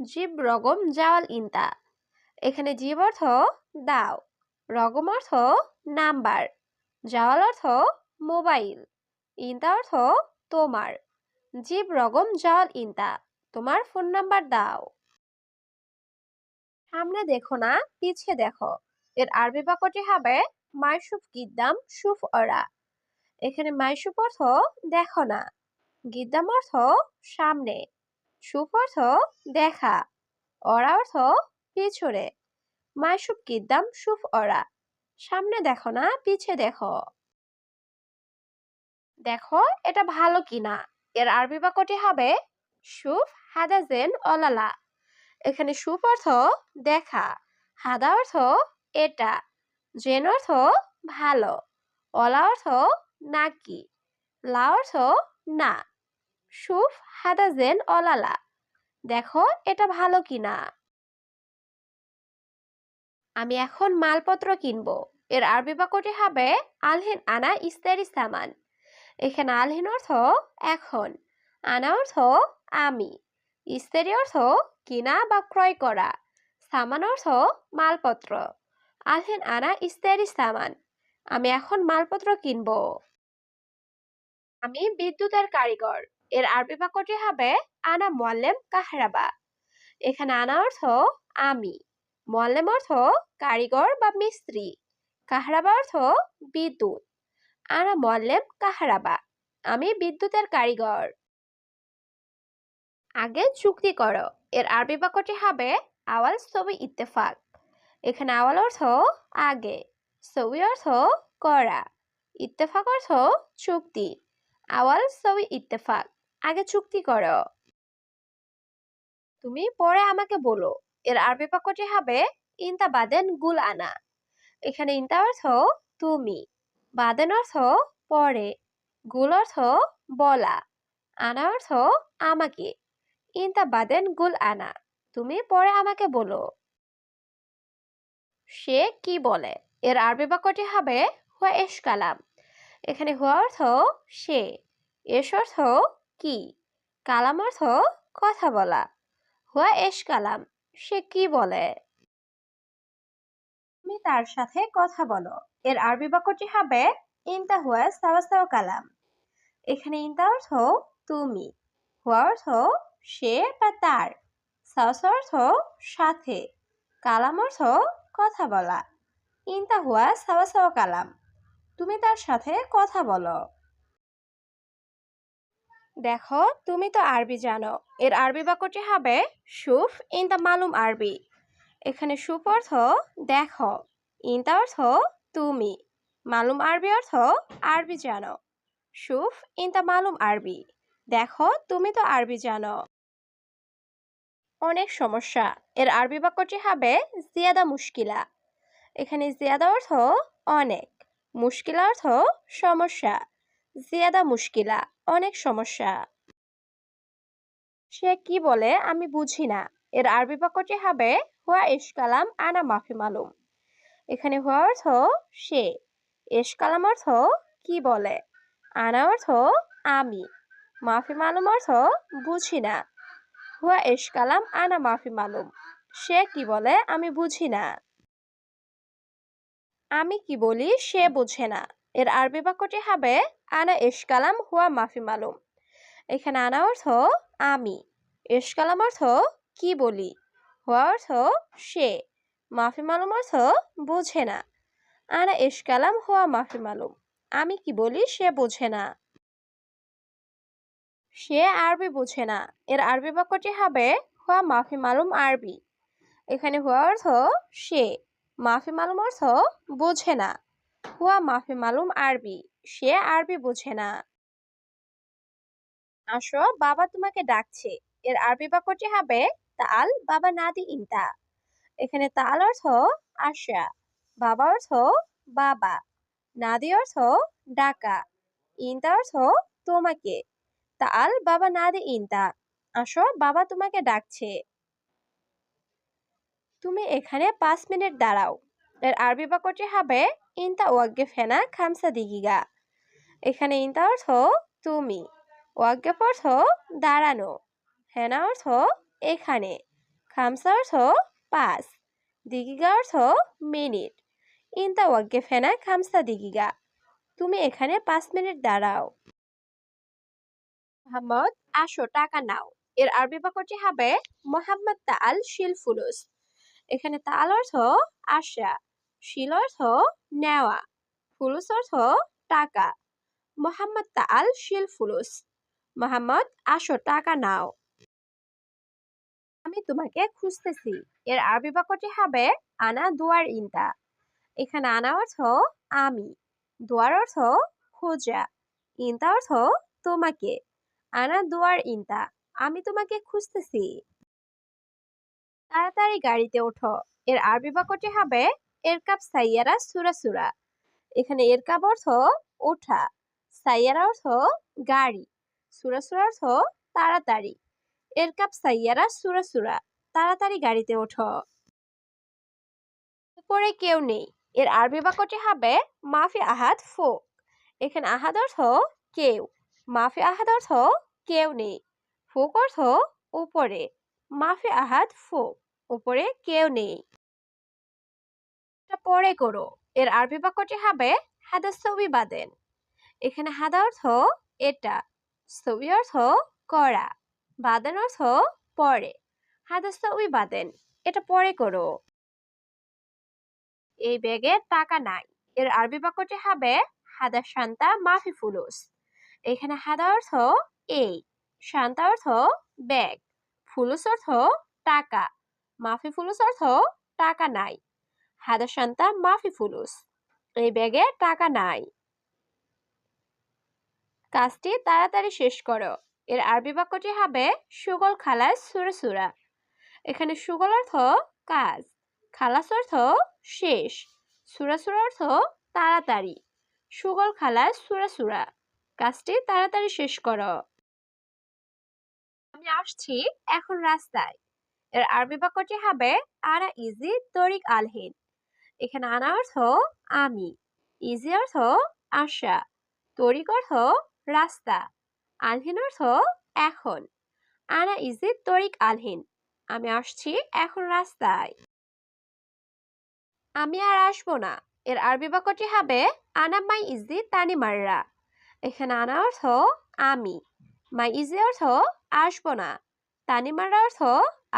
জীব রগম জাওয়াল ইনতা। এখানে জীব অর্থ দাও, রগম অর্থ নাম্বার জাওয়াল অর্থ মোবাইল, ইনতা অর্থ তোমার। জীব রগম জাওয়াল ইনতা, তোমার ফোন নাম্বার দাও। সামনে দেখো না, পিছিয়ে দেখো, এর আরবি বাক্যটি হবে মাইসুফ গিদ্দাম সুফ অরা। এখানে মাইসুফ অর্থ দেখো না, গিদ্দাম অর্থ সামনে। সুফ অর্থ দেখা। অরা অর্থ পিছনে মাইসুফ গিদ্দাম সুফ অরা। সামনে দেখো না, পিছে দেখো। দেখো, এটা ভালো কিনা। এর আরবি বাক্যটি হবে সুফ হাদাজেন অলালা। এখানে সুফ অর্থ দেখা, হাদা অর্থ এটা, জেন অর্থ ভালো, অলা অর্থ নাকি, লা অর্থ না। সুফ হাদাজেন অলালা। দেখো, এটা ভালো কিনা। আমি এখন মালপত্র কিনবো। এর আরবি বাক্যটি হবে, আলহিন আনা ইস্তারি সামান। এখানে আলহিন অর্থ, এখন। আনা অর্থ, আমি। ইস্তারি অর্থ, কিনা বা ক্রয় করা। সামান অর্থ, মালপত্র। আলহিন আনা ইস্তারি সামান। আমি এখন মালপত্র কিনবো। আমি বিদ্যুতের কারিগর। এর আরবি বাক্যটি হবে, আনা মোয়াল্লেম কাহরাবা এখানে আনা অর্থ আমি মোয়াল্লেম অর্থ কারিগর বা মিস্ত্রি কাহরাবা অর্থ বিদ্যুৎ আনা মোয়াল্লেম কাহরাবা আমি বিদ্যুতের কারিগর আগে চুক্তি করো। এর আরবি বাক্যটি হবে, আওয়াল সবি ইত্তেফাক এখানে আওয়াল অর্থ আগে সবি অর্থ করা ইত্তেফাক অর্থ চুক্তি আওয়াল সবি ইত্তেফাক আগে চুক্তি করো তুমি পরে আমাকে বলো, এর আরবি বাক্যটি হবে, ইনতা বাদেন গুল আনা। এখানে ইনতা অর্থ, তুমি। বাদেন অর্থ, পরে। গুল অর্থ, বলা। আনা অর্থ, আমাকে। ইনতা বাদেন গুল আনা। তুমি পরে আমাকে বলো। সে কি বলে? এর আরবি বাক্যটি হবে, হুয়া এশ কালাম। এখানে হুয়া অর্থ, সে। এস অর্থ কি? কালাম অর্থ কথা বলা। হুয়া এস কালাম, সে কি বলে? তুমি তার সাথে কথা বলো। এর আরবি বাক্যটি হবে ইনতা হুয়া সাওয়া কালাম। এখানে ইনতা অর্থ তুমি, হুয়া অর্থ সে বা তার সাওয়া অর্থ সাথে, কালাম অর্থ কথা বলা। ইনতা হুয়া সাওয়া সাওয়া কালাম, তুমি তার সাথে কথা বলো। দেখো, তুমি তো আরবি জানো। এর আরবি বাক্যটি হবে, সুফ ইন দ্য মালুম আরবি। এখানে সুফ অর্থ, দেখো। ইনতা অর্থ, তুমি। মালুম আরবি অর্থ, আরবি জানো। সুফ ইন দ্য মালুম আরবি। দেখো, তুমি তো আরবি জানো। অনেক সমস্যা। এর আরবি বাক্যটি হবে, জিয়াদা মুশকিলা। এখানে জিয়াদা অর্থ, অনেক। মুশকিলা অর্থ, সমস্যা। জিয়াদা মুশকিলা। অনেক সমস্যা। সে কি বলে আমি বুঝি না। এর আরবি বাক্যটি হবে, হুয়া ইশকালাম আনা মাফি মালুম। এখানে হুয়া অর্থ সে। ইশকালাম অর্থ কি বলে? আনা অর্থ আমি। মাফি মালুম অর্থ বুঝি না। হুয়া ইশকালাম আনা মাফি মালুম। সে কি বলে? আমি বুঝি না। আমি কি বলি? সে বুঝে না। এর আরবি বাক্যটি হবে আনা ইশকালাম হুয়া মাফি মালুম। এখানে আনা অর্থ আমি। ইশকালাম অর্থ কি বলি? হুয়া অর্থ সে। মাফি মালুম অর্থ বোঝে না। আনা ইশকালাম হুয়া মাফি মালুম। আমি কি বলি সে বোঝে না। সে আরবি বোঝে না। এর আরবি বাক্যটি হবে হুয়া মাফি মালুম আরবি। এখানে হুয়া অর্থ সে। মাফি মালুম অর্থ বোঝে না। হুয়া মাফি মালুম আরবি। সে আরবি বোঝে না। আসো, বাবা তোমাকে ডাকছে। এর আরবি বাক্যটি হবে তাল, বাবা নাদি ইনতা। এখানে তাল অর্থ আশা, বাবা অর্থ বাবা, নাদি অর্থ ডাকা, ইনতা অর্থ তোমাকে, তাল, বাবা নাদি ইনতা। আসো, বাবা তোমাকে ডাকছে। তুমি এখানে পাঁচ মিনিট দাঁড়াও। এর আরবি বাক্যটি হবে, ইনতা ওয়াগ্গে ফেনা খামসা দিগিগা। এখানে ইনতা অর্থ, তুমি। ওয়াগ্গেফ অর্থ, দাঁড়ানো। ফেনা অর্থ, এখানে। খামসা অর্থ পাঁচ দিগিগা অর্থ, মিনিট। ইনতা ওয়াগ্গে ফেনা খামসা দিগিগা। তুমি এখানে পাঁচ মিনিট দাঁড়াও। মোহাম্মদ, আসো, টাকা নাও। এর আরবি বাক্যটি হবে, মোহাম্মদ তাল শিল ফুলুস। এখানে তাল অর্থ, আশা। শিল অর্থ নেওয়া ফুলুস অর্থ টাকা। মোহাম্মদ তাল শিল ফুলুস মোহাম্মদ আসো টাকা নাও। আমি তোমাকে খুঁজতেছি। এর আরবি বাক্যটি হবে আনা দুয়ার ইনতা। এখানে আনা অর্থ আমি, দুয়ার অর্থ খোঁজা, ইনতা অর্থ তোমাকে। আনা দুয়ার ইনতা, আমি তোমাকে খুঁজতেছি। তাড়াতাড়ি গাড়িতে ওঠো। এর আরবি বাক্যটি হবে এর কাপ সাইয়ারা সুরা সুরা। এখানে এর কাপ অর্থ ওঠা, সাইয়ারা অর্থ গাড়ি, সুরা সুরা অর্থ তাড়াতাড়ি। এর কাপ সাইয়ারা সুরা সুরা, তাড়াতাড়ি গাড়িতে ওঠো। উপরে কেউ নেই, এর আরবি বাক্যটি হবে মাফি আহাদ ফোক। এখানে আহাদ অর্থ কেউ, মাফি আহাদ অর্থ কেউ নেই, ফোক অর্থ উপরে, মাফি আহাদ ফোক, উপরে কেউ নেই। পরে করো। এর আরবি বাক্যটি হবে, হাদা ছবি বাদেন। এখানে হাদা অর্থ এটা ছবি অর্থ করা, বাদেন অর্থ পরে, হাদা ছবি বাদেন। এটা পরে করো। এই ব্যাগে টাকা নাই। এর আরবি বাক্যটি হবে, হাদা শান্তা মাফি ফুলুস। এখানে হাদা অর্থ এই, শান্তা অর্থ ব্যাগ, ফুলুস অর্থ টাকা, মাফি ফুলুস অর্থ টাকা নাই। হাদা শান্তা মাফি ফুলুস এই ব্যাগে টাকা নাই। কাজটি তাড়াতাড়ি শেষ করো। এর আরবি বাক্যটি হবে সুগল খালাস সুরা সুরা। এখানে সুগল অর্থ কাজ, খালাস অর্থ শেষ, সুরা সুরা অর্থ তাড়াতাড়ি। সুগল খালাস সুরা সুরা। কাজটি তাড়াতাড়ি শেষ করো। আমি আসছি এখন রাস্তায়। এর আরবি বাক্যটি হবে আরা ইজি তরিক আলহিন। এখানে আনা অর্থ আমি। ইজি অর্থ আশা। তরিক অর্থ রাস্তা। আলহিন অর্থ এখন। আনা ইজি তরিক আলহিন। আমি আসছি এখন রাস্তায়। আমি আর আসব না। এর আরবি বাক্যটি হবে, আনা মাই ইজি তানি মাররা। এখানে আনা অর্থ আমি। মাই ইজি অর্থ আসব না। তানি মাররা অর্থ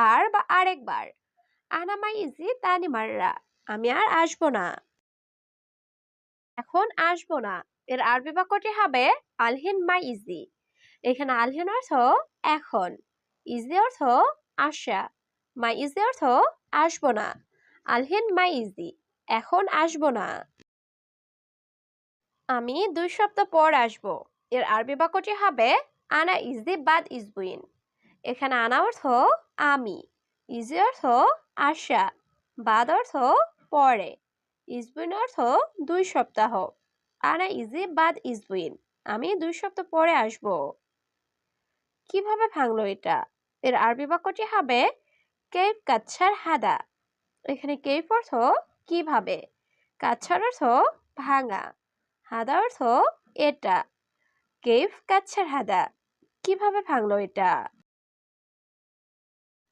আর বা আরেকবার। আনা মাই ইজি তানি মাররা। আমি আর আসব না। এখন আসব না। এর আরবি বাক্যটি হবে আলহিন মাই ইজি। এখানে আলহিন অর্থ এখন, ইজি অর্থ আশা মাই ইজি অর্থ আসব না। আলহিন মাই ইজি, এখন আসব না। আমি দুই সপ্তাহ পর আসব। এর আরবি বাক্যটি হবে আনা ইজি বাদ ইজবুইন। এখানে আনা অর্থ আমি, ইজি অর্থ আশা বাদ অর্থ পরে। ইজবুইন অর্থ দুই সপ্তাহ। আনা ইজি বাদ ইজবুইন আমি দুই সপ্তাহ পরে আসব। কীভাবে ভাঙলো এটা? এর আরবি বাক্যটি হবে কেপ কাচ্ছার হাদা। এখানে কেপ অর্থ কীভাবে? কাচ্ছার অর্থ ভাঙা। হাদা অর্থ এটা। কেফ কাচ্ছার হাদা। কীভাবে ভাঙলো এটা?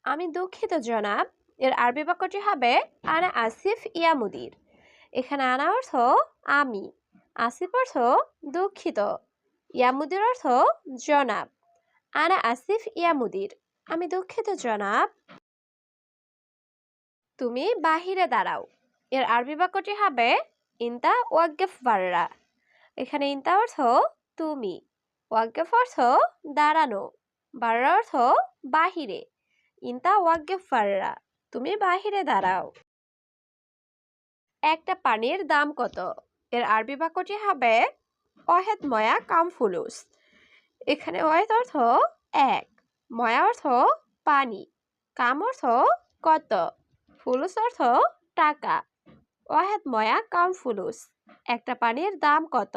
আমি দুঃখিত জনাব। এর আরবি বাক্যটি হবে, আনা আসিফ ইয়া মুদির। এখানে আনা অর্থ, আমি। আসিফ অর্থ, দুঃখিত। ইয়ামুদির অর্থ, জনাব। আনা আসিফ ইয়ামুদির আমি দুঃখিত, জনাব। তুমি বাহিরে দাঁড়াও। এর আরবি বাক্যটি হবে, ইনতা ওয়াগ্গেফ বাররা। এখানে ইনতা অর্থ, তুমি। ওয়াগ্গেফ অর্থ, দাঁড়ানো। বাররা অর্থ, বাহিরে। ইনতা ওয়াগ্গেফ বাররা। তুমি বাহিরে দাঁড়াও। একটা পানির দাম কত? এর আরবি বাক্যটি হবে, অহেদ ময়া কাম ফুলুস। এখানে অহেদ অর্থ এক, ময়া অর্থ পানি, কাম অর্থ কত, ফুলুস অর্থ টাকা। অহেদ ময়া কাম ফুলুস, একটা পানির দাম কত?